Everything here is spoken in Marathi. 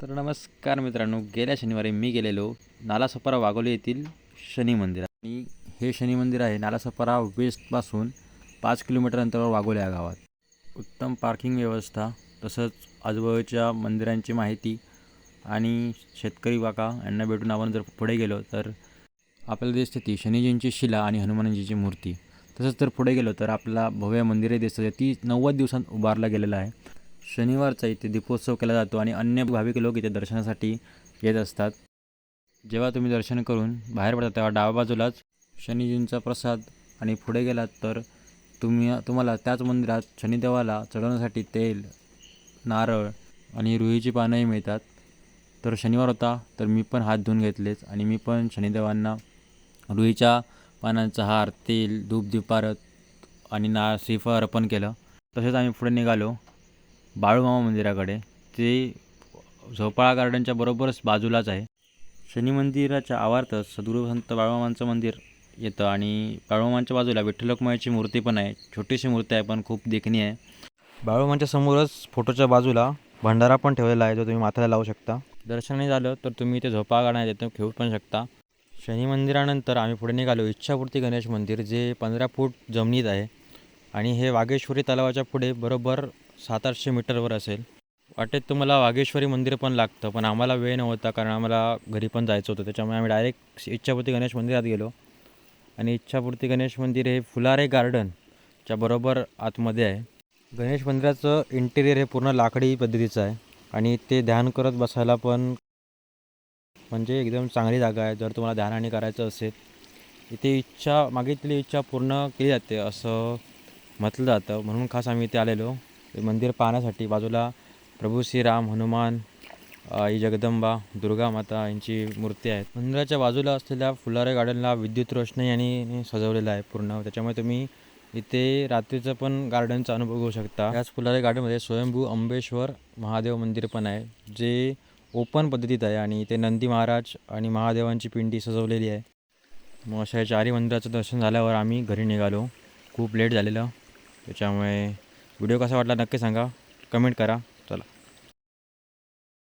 तर नमस्कार मित्रांनो गेल्या शनिवारी मी गेलेलो नालासपारा वाघोली येथील शनी मंदिर आणि हे शनी मंदिर आहे नालासपारा वेस्टपासून पाच किलोमीटर अंतरावर वाघोली या गावात. उत्तम पार्किंग व्यवस्था तसंच आजूबाजूच्या मंदिरांची माहिती आणि शेतकरी बाका यांना भेटून आपण जर पुढे गेलो तर आपल्याला दिसते ती शनीजींची शिला आणि हनुमानजीची मूर्ती. तसंच जर पुढे गेलो तर आपल्याला भव्य मंदिरे दिसतं. ती नव्वद दिवसांत उभारला गेलेलं आहे. शनिवारचा इथे दीपोत्सव केला जातो आणि अन्य भाविक लोक इथे दर्शनासाठी येत असतात. जेव्हा तुम्ही दर्शन करून बाहेर पडता तेव्हा डाव्या बाजूलाच शनीजींचा प्रसाद आणि पुढे गेलात तर तुम्ही तुम्हाला त्याच मंदिरात शनिदेवाला चढवण्यासाठी तेल नारळ आणि रुईची पानंही मिळतात. तर शनिवार होता तर मी पण हात धुवून घेतलेच आणि मी पण शनिदेवांना रुईच्या पानांचा हार तेल धूप दीपारत आणि ना श्रीफळ अर्पण केलं. तसेच आम्ही पुढे निघालो. बाळूमामा मंदिराकडे. ते झोपाळा गार्डनच्या बरोबरच बाजूलाच आहे. शनी मंदिराच्या आवारातच सद्गुरुसंत बाळूमामांचं मंदिर येतं आणि बाळूमामांच्या बाजूला विठ्ठलोकमायाची मूर्ती पण आहे. छोटीशी मूर्ती आहे पण खूप देखणी आहे. बाळूमामांच्या समोरच फोटोच्या बाजूला भंडारा पण ठेवलेला आहे जो तुम्ही माथ्याला लावू शकता. दर्शनाने झालं तर तुम्ही इथे झोपाळा गार्डन आहे तिथं खेळू पण शकता. शनी मंदिरानंतर आम्ही पुढे निघालो. इच्छापूर्ती गणेश मंदिर जे पंधरा फूट जमिनीत आहे. आणि हे वाघेश्वरी तलावाच्या पुढे बरोबर सात आठशे मीटरवर असेल. वाटेत तुम्हाला वागेश्वरी मंदिर पण लागतं पण आम्हाला वेळ नव्हता कारण आम्हाला घरी पण जायचं होतं. त्याच्यामुळे आम्ही डायरेक्ट इच्छापूर्ती गणेश मंदिरात गेलो. आणि इच्छापूर्ती गणेश मंदिर हे फुलारे गार्डनच्या बरोबर आतमध्ये आहे. गणेश मंदिराचं इंटेरियर हे पूर्ण लाकडी पद्धतीचं आहे. आणि ते ध्यान करत बसायला पण म्हणजे एकदम चांगली जागा आहे. जर तुम्हाला ध्यानाने करायचं असेल. इथे इच्छा मागितलेली इच्छा पूर्ण केली जाते असं म्हटलं जातं. म्हणून खास आम्ही इथे आलेलो. मंदिर पाहण्यासाठी बाजूला प्रभू श्रीराम हनुमान आई जगदंबा दुर्गा माता यांची मूर्ती आहेत. मंदिराच्या बाजूला असलेल्या फुलारे गार्डनला विद्युत रोषणाई यांनी सजवलेलं आहे पूर्ण. त्याच्यामुळे तुम्ही इथे रात्रीचं पण गार्डनचा अनुभव घेऊ शकता. याच फुलारे गार्डनमध्ये स्वयंभू अंबेश्वर महादेव मंदिर पण आहे जे ओपन पद्धतीत आहे आणि इथे नंदी महाराज आणि महादेवांची पिंडी सजवलेली आहे. मग अशा चारी चारही मंदिराचं दर्शन झाल्यावर आम्ही घरी निघालो. खूप लेट झालेलं. त्याच्यामुळे व्हिडिओ कसा वाटला नक्की सांगा. कमेंट करा.